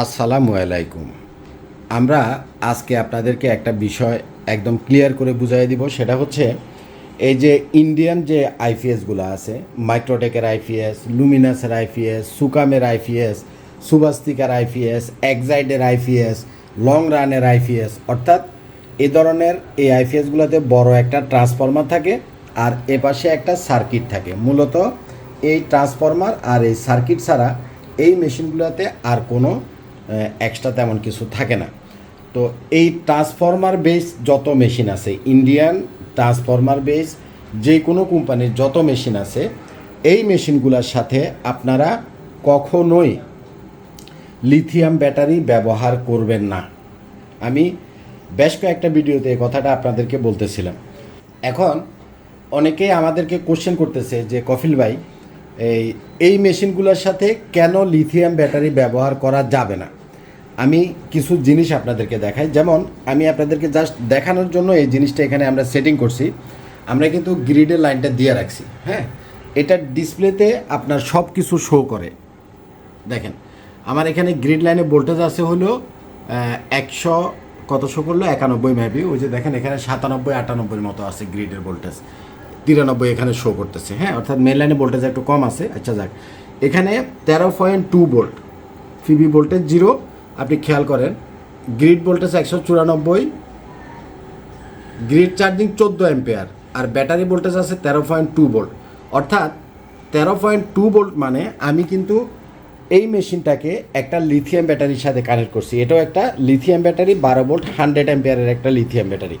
আসসালামু আলাইকুম। আমরা আজকে আপনাদেরকে একটা বিষয় একদম ক্লিয়ার করে বুঝাই দিব, সেটা হচ্ছে এই যে ইন্ডিয়ান যে আইপিএসগুলো আছে মাইক্রোটেকের আইপিএস লুমিনাসের আইপিএস সুকামের আইপিএস সুবাস্তিকার আইপিএস এক্সাইডের আইপিএস লং রানের আইপিএস অর্থাৎ এ ধরনের এই আইপিএসগুলোতে বড় একটা ট্রান্সফরমার থাকে আর এপাশে একটা সার্কিট থাকে। মূলত এই ট্রান্সফরমার আর এই সার্কিট ছাড়া এই মেশিনগুলোতে আর কোনো এক্সট্রা তেমন কিছু থাকে না। তো এই ট্রান্সফরমার বেস যত মেশিন আছে ইন্ডিয়ান ট্রান্সফরমার বেস যে কোনো কোম্পানির যত মেশিন আছে, এই মেশিনগুলোর সাথে আপনারা কখনোই লিথিয়াম ব্যাটারি ব্যবহার করবেন না। আমি বেশ কয়েকটা ভিডিওতে এই কথাটা আপনাদেরকে বলতেছিলাম। এখন অনেকেই আমাদেরকে কোশ্চেন করতেছে যে, কফিল ভাই, এই এই মেশিনগুলোর সাথে কেন লিথিয়াম ব্যাটারি ব্যবহার করা যাবে না? আমি কিছু জিনিস আপনাদেরকে দেখাই। যেমন, আমি আপনাদেরকে জাস্ট দেখানোর জন্য এই জিনিসটা এখানে আমরা সেটিং করছি। আমরা কিন্তু গ্রিডের লাইনটা দিয়ে রাখছি হ্যাঁ? এটা ডিসপ্লেতে আপনার সব কিছু শো করে। দেখেন, আমার এখানে গ্রিড লাইনে ভোল্টেজ আছে হলো একশো কত শো করল? একানব্বই মেবি। ওই যে দেখেন, এখানে সাতানব্বই, আটানব্বইয়ের মতো আছে গ্রিডের ভোল্টেজ তিরানব্বই এখানে শো করতেছে হ্যাঁ? অর্থাৎ মেন লাইনে ভোল্টেজ একটু কম আছে। আচ্ছা যাক। এখানে তেরো point two volt PV voltage zero আপনি খেয়াল করেন গ্রিড ভোল্টেজ একশো চুরানব্বই গ্রিড চার্জিং চোদ্দ অ্যাম্পেয়ার আর ব্যাটারি ভোল্টেজ আছে তেরো পয়েন্ট টু ভোল্ট অর্থাৎ তেরো পয়েন্ট টু ভোল্ট মানে আমি কিন্তু এই মেশিনটাকে একটা লিথিয়াম ব্যাটারির সাথে কানেক্ট করছি। এটাও একটা লিথিয়াম ব্যাটারি বারো ভোল্ট হান্ড্রেড অ্যাম্পেয়ারের একটা লিথিয়াম ব্যাটারি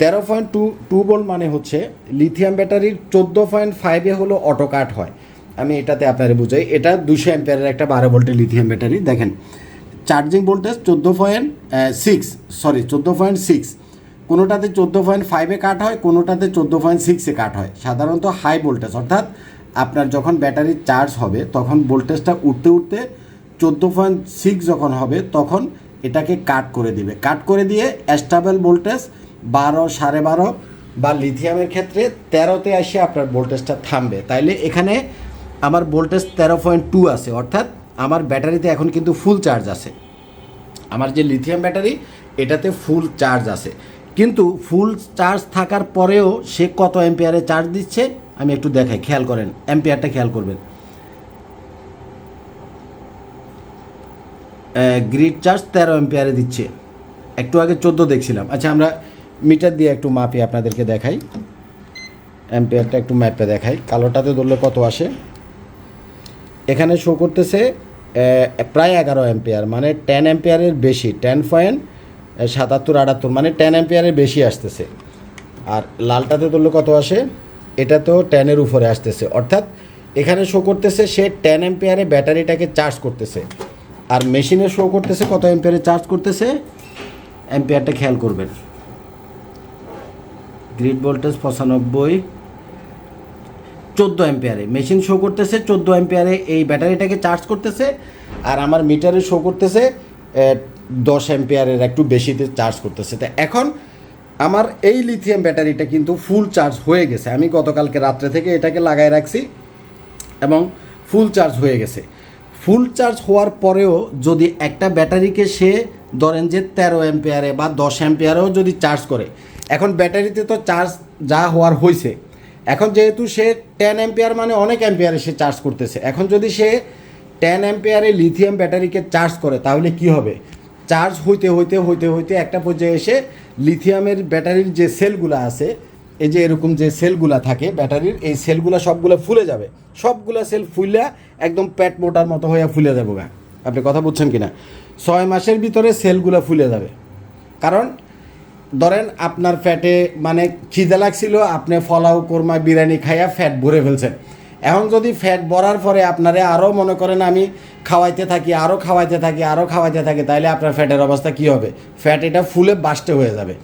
তেরো পয়েন্ট টু টু ভোল্ট মানে হচ্ছে লিথিয়াম ব্যাটারির চোদ্দ পয়েন্ট ফাইভে হলো অটো কাট হয়। আমি এটাতে আপনারা বুঝাই, এটা দুশো অ্যাম্পেয়ারের একটা বারো ভোল্টের লিথিয়াম ব্যাটারি দেখেন। চার্জিং ভোল্টেজ চোদ্দ পয়েন্ট সিক্স সরি চোদ্দ পয়েন্ট সিক্স কোনোটাতে চোদ্দ পয়েন্ট ফাইভে কাট হয়, কোনোটাতে চোদ্দ পয়েন্ট সিক্সে কাট হয়। সাধারণত হাই ভোল্টেজ অর্থাৎ আপনার যখন ব্যাটারি চার্জ হবে, তখন ভোল্টেজটা উঠতে উঠতে চোদ্দ পয়েন্ট সিক্স যখন হবে, তখন এটাকে কাট করে দিবে। কাট করে দিয়ে স্টাবেল ভোল্টেজ বারো, সাড়ে বারো বা লিথিয়ামের ক্ষেত্রে তেরোতে এসে আপনার ভোল্টেজটা থামবে। তাইলে এখানে আমার ভোল্টেজ তেরো পয়েন্ট টু আছে, অর্থাৎ আমার ব্যাটারিতে এখন কিন্তু ফুল চার্জ আছে। আমার যে লিথিয়াম ব্যাটারি এটাতে ফুল চার্জ আছে। কিন্তু ফুল চার্জ থাকার পরেও সে কত অ্যাম্পিয়ারে চার্জ দিচ্ছে, আমি একটু দেখাই, খেয়াল করেন অ্যাম্পিয়ারটা খেয়াল করবেন। গ্রিড চার্জ তেরো অ্যাম্পিয়ারে দিচ্ছে। একটু আগে চোদ্দ দেখছিলাম। আচ্ছা আমরা মিটার দিয়ে একটু মাপি আপনাদেরকে দেখাই। অ্যাম্পিয়ারটা একটু ম্যাপে দেখাই। কালোটাতে ধরলে কত আসে? এখানে শো করতেছে প্রায় এগারো অ্যাম্পিয়ার মানে টেন অ্যাম্পিয়ারের বেশি টেন পয়েন্ট সাতাত্তর, আটাত্তর মানে টেন অ্যাম্পিয়ারের বেশি আসতেছে। আর লালটাতে ধরলে কত আসে? এটা তো টেনের উপরে আসতেছে। অর্থাৎ এখানে শো করতেছে সে টেন অ্যাম্পিয়ারে ব্যাটারিটাকে চার্জ করতেছে। আর মেশিনে শো করতেছে কত অ্যাম্পিয়ারে চার্জ করতেছে? অ্যাম্পিয়ারটা খেয়াল করবেন। গ্রিড ভোল্টেজ পঁচানব্বই চোদ্দ অ্যাম্পিয়ারে মেশিন শো করতেছে, চোদ্দ অ্যাম্পিয়ারে এই ব্যাটারিটাকে চার্জ করতেছে, আর আমার মিটারে শো করতেছে দশ অ্যাম্পিয়ারের একটু বেশিতে চার্জ করতেছে। তা এখন আমার এই লিথিয়াম ব্যাটারিটা কিন্তু ফুল চার্জ হয়ে গেছে। আমি গতকালকে রাত্রে থেকে এটাকে লাগাই রাখছি এবং ফুল চার্জ হয়ে গেছে। ফুল চার্জ হওয়ার পরেও যদি একটা ব্যাটারিকে সে ধরেন যে তেরো অ্যাম্পিয়ারে বা দশ অ্যাম্পিয়ারেও যদি চার্জ করে, এখন ব্যাটারিতে তো চার্জ যা হওয়ার হয়েছে এখন যেহেতু সে টেন অ্যাম্পিয়ার মানে অনেক অ্যাম্পিয়ারে সে চার্জ করতেছে, এখন যদি সে টেন অ্যাম্পিয়ারে লিথিয়াম ব্যাটারিকে চার্জ করে, তাহলে কি হবে? চার্জ হইতে হইতে হইতে হইতে একটা পর্যায়ে এসে লিথিয়ামের ব্যাটারির যে সেলগুলো আছে, এই যে এরকম যে সেলগুলা থাকে ব্যাটারির, এই সেলগুলা সবগুলো ফুলে যাবে। সবগুলা সেল ফুলে একদম প্যাট মোটার মতো হয়ে ফুলে যাব গা। আপনি কথা বুঝছেন কিনা? ছয় মাসের ভিতরে সেলগুলা ফুলে যাবে। কারণ ধরেন আপনার ফ্যাটে মানে খিদে লাগছিল, আপনি ফলাও, কোরমা, বিরিয়ানি খাইয়া ফ্যাট ভরে ফেলছেন। এখন যদি ফ্যাট ভরার পরে আপনারে আরও মনে করেন আমি খাওয়াইতে থাকি, আরও খাওয়াইতে থাকি, আরও খাওয়াইতে থাকি তাহলে আপনার ফ্যাটের অবস্থা কী হবে? ফ্যাট এটা ফুলে বাস্টে হয়ে যাবে।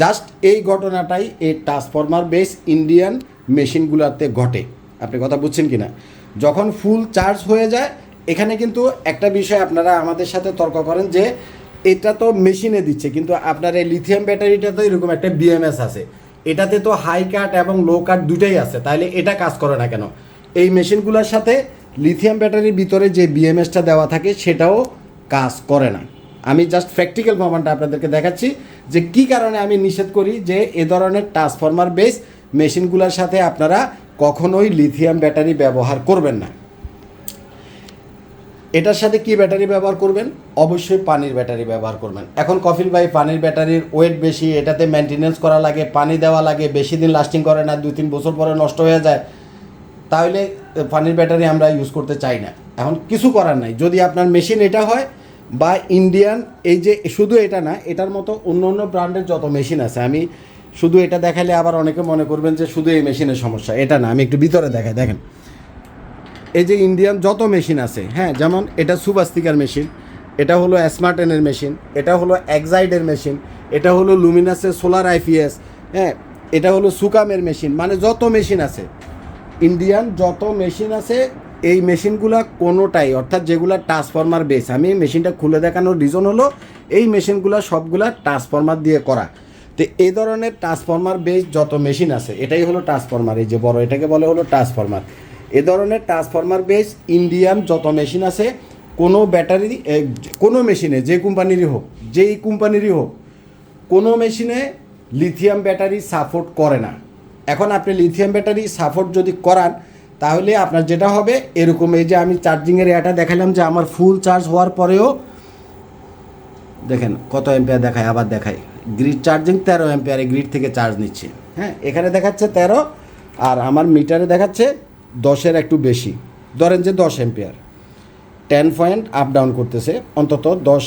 জাস্ট এই ঘটনাটাই এই ট্রান্সফরমার বেস ইন্ডিয়ান মেশিনগুলোতে ঘটে। আপনি কথা বুঝছেন কি না যখন ফুল চার্জ হয়ে যায়, এখানে কিন্তু একটা বিষয় আপনারা আমাদের সাথে তর্ক করেন যে এটা তো মেশিনে দিচ্ছে, কিন্তু আপনার এই লিথিয়াম ব্যাটারিটা তো এরকম একটা বিএমএস আছে। এটাতে তো হাই কাট এবং লো কাট দুটাই আছে তাহলে এটা কাজ করে না কেন? এই মেশিনগুলোর সাথে লিথিয়াম ব্যাটারির ভিতরে যে বিএমএসটা দেওয়া থাকে, সেটাও কাজ করে না। আমি জাস্ট প্র্যাকটিক্যাল প্রমাণটা আপনাদেরকে দেখাচ্ছি, যে কি কারণে আমি নিষেধ করি যে এ ধরনের ট্রান্সফরমার বেস মেশিনগুলোর সাথে আপনারা কখনোই লিথিয়াম ব্যাটারি ব্যবহার করবেন না। এটার সাথে কি ব্যাটারি ব্যবহার করবেন? অবশ্যই পানির ব্যাটারি ব্যবহার করবেন। এখন কফিল ভাই, পানির ব্যাটারির ওয়েট বেশি, এটাতে মেনটেনেন্স করা লাগে, পানি দেওয়া লাগে, বেশি দিন লাস্টিং করে না, দুই তিন বছর পরে নষ্ট হয়ে যায়। তাহলে পানির ব্যাটারি আমরা ইউজ করতে চাই না। এখন কিছু করার নাই। যদি আপনার মেশিন এটা হয়, বা ইন্ডিয়ান এই যে, শুধু এটা না, এটার মতো অন্য অন্য ব্র্যান্ডের যত মেশিন আছে, আমি শুধু এটা দেখালে আবার অনেকে মনে করবেন যে, শুধু এই মেশিনের সমস্যা, এটা না, আমি একটু ভিতরে দেখাই, দেখেন। এই যে ইন্ডিয়ান যত মেশিন আছে হ্যাঁ যেমন এটা সুবাস্তিকার মেশিন এটা হলো স্মার্টেনের মেশিন এটা হলো এক্সাইডের মেশিন এটা হলো লুমিনাসের সোলার আইপিএস হ্যাঁ এটা হলো সুকামের মেশিন মানে যত মেশিন আছে। ইন্ডিয়ান যত মেশিন আছে, এই মেশিনগুলা কোনোটাই, অর্থাৎ যেগুলা ট্রান্সফরমার বেস আমি মেশিনটা খুলে দেখানোর রিজন হলো, এই মেশিনগুলা সবগুলা ট্রান্সফরমার দিয়ে করা। তো এই ধরনের ট্রান্সফরমার বেস যত মেশিন আছে, এটাই হলো ট্রান্সফরমার এই যে বড় এটাকে বলে হলো ট্রান্সফরমার এ ধরনের ট্রান্সফরমার বেস ইন্ডিয়ান যত মেশিন আছে, কোনো ব্যাটারি কোনো মেশিনে যে কোম্পানিরই হোক, যেই কোম্পানিরই হোক, কোনো মেশিনে লিথিয়াম ব্যাটারি সাপোর্ট করে না। এখন আপনি লিথিয়াম ব্যাটারি সাপোর্ট যদি করান, তাহলে আপনার যেটা হবে, এরকম এই যে আমি চার্জিংয়ের এটা দেখালাম যে আমার ফুল চার্জ হওয়ার পরেও, দেখেন কত এম্পিয়ার দেখায়, আবার দেখায়। গ্রিড চার্জিং তেরো এম্পিয়ারে গ্রিড থেকে চার্জ নিচ্ছে। হ্যাঁ এখানে দেখাচ্ছে তেরো, আর আমার মিটারে দেখাচ্ছে দশের একটু বেশি। ধরেন যে দশ ampere ten point up down করতেছে, অন্তত দশ,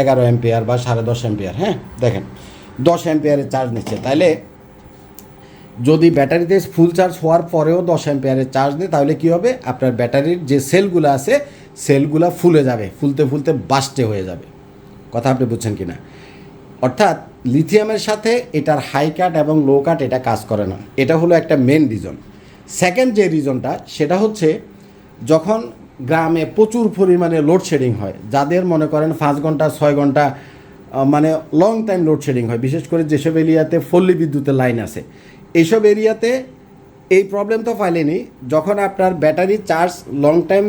এগারো এম্পিয়ার বা সাড়ে দশ এম্পিয়ার হ্যাঁ? দেখেন, দশ এম্পিয়ারে চার্জ নিচ্ছে। তাহলে যদি ব্যাটারিতে ফুল চার্জ হওয়ার পরেও দশ অ্যাম্পিয়ারের চার্জ দেয় তাহলে কী হবে? আপনার ব্যাটারির যে সেলগুলো আছে সেলগুলো ফুলে যাবে, ফুলতে ফুলতে বাস্টে হয়ে যাবে। কথা আপনি বুঝছেন কি না অর্থাৎ লিথিয়ামের সাথে এটার হাই কাট এবং লো কাট এটা কাজ করে না। এটা হলো একটা মেন রিজন সেকেন্ড যে রিজনটা সেটা হচ্ছে যখন গ্রামে প্রচুর পরিমাণে লোডশেডিং হয়, যাদের মনে করেন পাঁচ ঘণ্টা, ছয় ঘণ্টা মানে লং টাইম লোডশেডিং হয়, বিশেষ করে যেসব এরিয়াতে পল্লী বিদ্যুতের লাইন আছে। এইসব এরিয়াতে এই প্রবলেম তো ফাইলেনি যখন আপনার ব্যাটারি চার্জ লং টাইম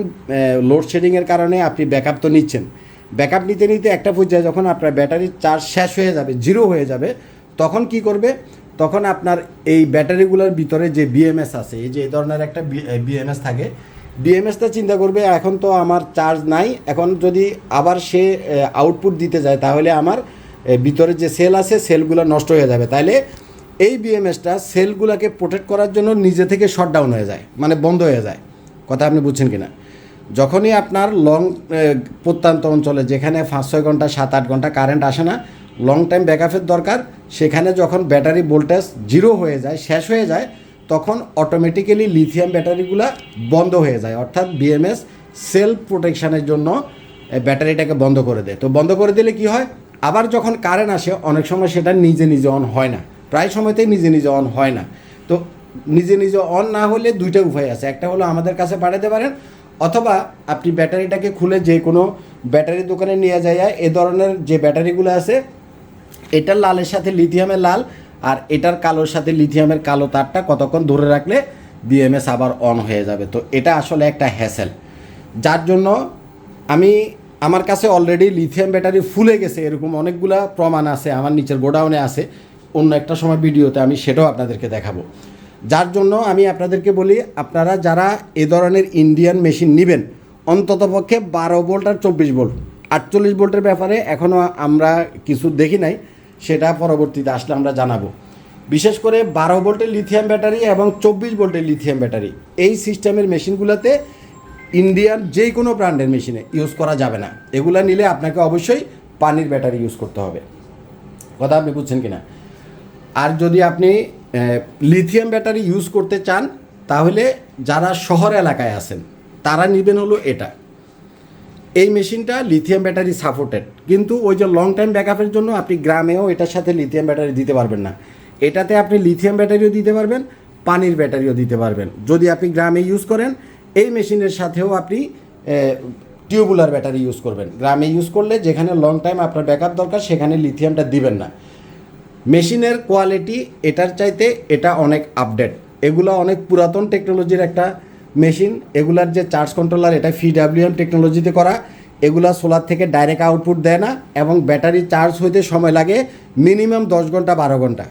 লোডশেডিংয়ের কারণে আপনি ব্যাকআপ তো নিচ্ছেন। ব্যাকআপ নিতে নিতে একটা পর্যায়ে যখন আপনার ব্যাটারির চার্জ শেষ হয়ে যাবে জিরো হয়ে যাবে, তখন কি করবে? তখন আপনার এই ব্যাটারিগুলোর ভিতরে যে বিএমএস আছে, এই যে এই ধরনের একটা বিএমএস থাকে বিএমএসটা চিন্তা করবে, এখন তো আমার চার্জ নাই, এখন যদি আবার সে আউটপুট দিতে যায়, তাহলে আমার ভিতরে যে সেল আছে সেলগুলো নষ্ট হয়ে যাবে। তাহলে এই বিএমএসটা সেলগুলোকে প্রোটেক্ট করার জন্য নিজে থেকে শট ডাউন হয়ে যায় মানে বন্ধ হয়ে যায়। কথা আপনি বুঝছেন কিনা? যখনই আপনার লং প্রত্যন্ত অঞ্চলে, যেখানে পাঁচ ছয় ঘণ্টা, সাত আট ঘণ্টা কারেন্ট আসে না লং টাইম ব্যাকআপের দরকার সেখানে যখন ব্যাটারি ভোল্টেজ জিরো হয়ে যায়, শেষ হয়ে যায়, তখন অটোমেটিক্যালি লিথিয়াম ব্যাটারিগুলো বন্ধ হয়ে যায়। অর্থাৎ বিএমএস সেলফ প্রোটেকশানের জন্য ব্যাটারিটাকে বন্ধ করে দেয়। তো বন্ধ করে দিলে কি হয়? আবার যখন কারেন্ট আসে, অনেক সময় সেটা নিজে নিজে অন হয় না। প্রায় সময়তেই নিজে নিজে অন হয় না। তো নিজে নিজে অন না হলে দুইটা উপায় আছে। একটা হলো আমাদের কাছে পাঠাতে পারেন, অথবা আপনি ব্যাটারিটাকে খুলে যে কোনো ব্যাটারি দোকানে নিয়ে যায় এ ধরনের যে ব্যাটারিগুলো আছে এটার লালের সাথে লিথিয়ামের লাল আর এটার কালোর সাথে লিথিয়ামের কালো তারটা কতক্ষণ ধরে রাখলে বিএমএস আবার অন হয়ে যাবে? তো এটা আসলে একটা হ্যাসেল যার জন্য আমি, আমার কাছে অলরেডি লিথিয়াম ব্যাটারি ফুলে গেছে। এরকম অনেকগুলা প্রমাণ আছে, আমার নিচের গোডাউনে আছে। অন্য একটা সময় ভিডিওতে আমি সেটাও আপনাদেরকে দেখাবো। যার জন্য আমি আপনাদেরকে বলি, আপনারা যারা এ ধরনের ইন্ডিয়ান মেশিন নেবেন অন্ততপক্ষে বারো ভোল্ট আর চব্বিশ ভোল্ট আটচল্লিশ ভোল্টের ব্যাপারে এখনও আমরা কিছু দেখি নাই। সেটা পরবর্তীতে আসলে আমরা জানাব। বিশেষ করে বারো ভোল্টের লিথিয়াম ব্যাটারি এবং চব্বিশ ভোল্টের লিথিয়াম ব্যাটারি এই সিস্টেমের মেশিনগুলোতে ইন্ডিয়ান যে কোনো ব্র্যান্ডের মেশিনে ইউজ করা যাবে না। এগুলা নিলে আপনাকে অবশ্যই পানির ব্যাটারি ইউজ করতে হবে। কথা আপনি বুঝছেন কিনা? আর যদি আপনি লিথিয়াম ব্যাটারি ইউজ করতে চান, তাহলে যারা শহর এলাকায় আছেন, তারা নেবেন হলো এটা। এই মেশিনটা লিথিয়াম ব্যাটারি সাপোর্টেড কিন্তু ওই যে লং টাইম ব্যাকআপের জন্য আপনি গ্রামেও এটার সাথে লিথিয়াম ব্যাটারি দিতে পারবেন না। এটাতে আপনি লিথিয়াম ব্যাটারিও দিতে পারবেন, পানির ব্যাটারিও দিতে পারবেন। যদি আপনি গ্রামে ইউজ করেন, এই মেশিনের সাথেও আপনি টিউবুলার ব্যাটারি ইউজ করবেন। গ্রামে ইউজ করলে যেখানে লং টাইম আপনার ব্যাকআপ দরকার, সেখানে লিথিয়ামটা দিবেন না। মেশিনের কোয়ালিটি এটার চাইতে এটা অনেক আপডেট এগুলো অনেক পুরাতন টেকনোলজির একটা মেশিন, এগুলার যে চার্জ কন্ট্রোলার এটা ফিডাব্লিউএম টেকনোলজিতে করা, এগুলা সোলার থেকে ডাইরেক্ট আউটপুট দেয় না এবং ব্যাটারি চার্জ হইতে সময় লাগে মিনিমাম দশ ঘণ্টা, বারো ঘণ্টা।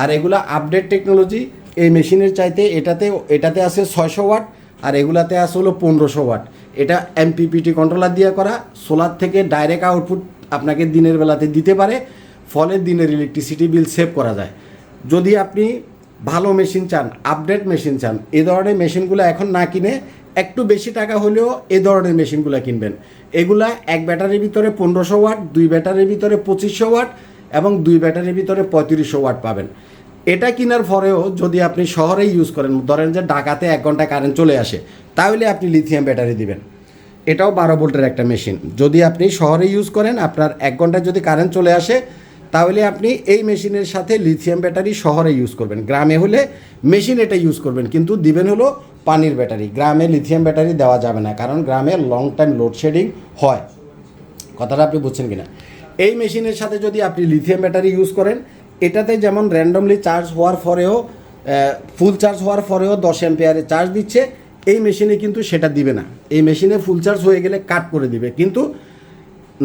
আর এগুলা আপডেট টেকনোলজি এই মেশিনের চাইতে এটাতে এটাতে আছে ছয়শো ওয়াট আর এগুলাতে আছে হলো পনেরোশো ওয়াট এটা এমপিপিটি কন্ট্রোলার দিয়ে করা সোলার থেকে ডাইরেক্ট আউটপুট আপনাকে দিনের বেলাতে দিতে পারে, ফলে দিনের ইলেকট্রিসিটি বিল সেভ করা যায়। যদি আপনি ভালো মেশিন চান আপডেট মেশিন চান, এ ধরনের মেশিনগুলো এখন না কিনে একটু বেশি টাকা হলেও এ ধরনের মেশিনগুলো কিনবেন। এগুলা এক ব্যাটারির ভিতরে পনেরোশো ওয়াট, দুই ব্যাটারির ভিতরে পঁচিশশো ওয়াট এবং দুই ব্যাটারির ভিতরে পঁয়ত্রিশশো ওয়াট পাবেন। এটা কেনার পরেও যদি আপনি শহরে ইউজ করেন, ধরেন যে ঢাকাতে এক ঘণ্টা কারেন্ট চলে আসে, তাহলে আপনি লিথিয়াম ব্যাটারি দিবেন। এটাও বারো ভোল্টের একটা মেশিন যদি আপনি শহরে ইউজ করেন, আপনার এক ঘন্টায় যদি কারেন্ট চলে আসে তাহলে আপনি এই মেশিনের সাথে লিথিয়াম ব্যাটারি শহরে ইউজ করবেন। গ্রামে হলে মেশিন এটা ইউজ করবেন, কিন্তু দিবেন হলো পানির ব্যাটারি। গ্রামে লিথিয়াম ব্যাটারি দেওয়া যাবে না, কারণ গ্রামে লং টাইম লোডশেডিং হয়। কথাটা আপনি বুঝছেন কিনা? এই মেশিনের সাথে যদি আপনি লিথিয়াম ব্যাটারি ইউজ করেন, এটাতে যেমন র্যান্ডমলি চার্জ হওয়ার পরেও ফুল চার্জ হওয়ার পরেও দশ অ্যাম্পিয়ারে চার্জ দিচ্ছে, এই মেশিনে কিন্তু সেটা দিবে না। এই মেশিনে ফুল চার্জ হয়ে গেলে কাট করে দিবে। কিন্তু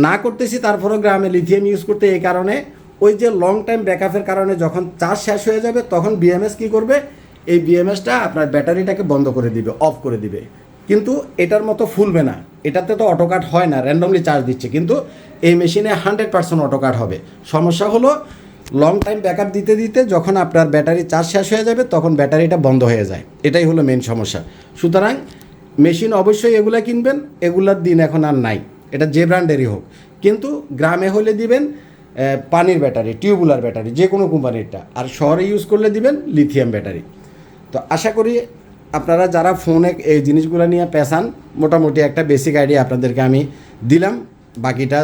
না করতেছি, তারপরেও গ্রামে লিথিয়াম ইউজ করতে এই কারণে ওই যে লং টাইম ব্যাকআপের কারণে যখন চার্জ শেষ হয়ে যাবে, তখন বিএমএস কী করবে? এই বিএমএসটা আপনার ব্যাটারিটাকে বন্ধ করে দিবে অফ করে দিবে। কিন্তু এটার মতো ফুলবে না। এটাতে তো অটোকাট হয় না র্যান্ডমলি চার্জ দিচ্ছে। কিন্তু এই মেশিনে হান্ড্রেড পার্সেন্ট অটোকাট হবে। সমস্যা হলো লং টাইম ব্যাকআপ দিতে দিতে যখন আপনার ব্যাটারি চার্জ শেষ হয়ে যাবে, তখন ব্যাটারিটা বন্ধ হয়ে যায়। এটাই হলো মেন সমস্যা। সুতরাং মেশিন অবশ্যই এগুলা কিনবেন, এগুলার দিন এখন আর নাই। এটা যে ব্র্যান্ডেরই হোক। কিন্তু গ্রামে হলে দিবেন পানির ব্যাটারি, টিউবুলার ব্যাটারি, যে কোনো কোম্পানিরটা। আর শহরে ইউজ করলে দিবেন লিথিয়াম ব্যাটারি তো আশা করি আপনারা যারা ফোনে এই জিনিসগুলো নিয়ে পেশান, মোটামুটি একটা বেসিক আইডিয়া আপনাদেরকে আমি দিলাম। বাকিটা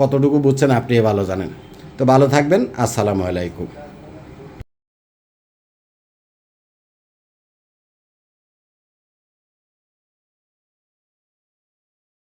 কতটুকু বুঝছেন আপনি ভালো জানেন। তো ভালো থাকবেন, আসসালামু আলাইকুম।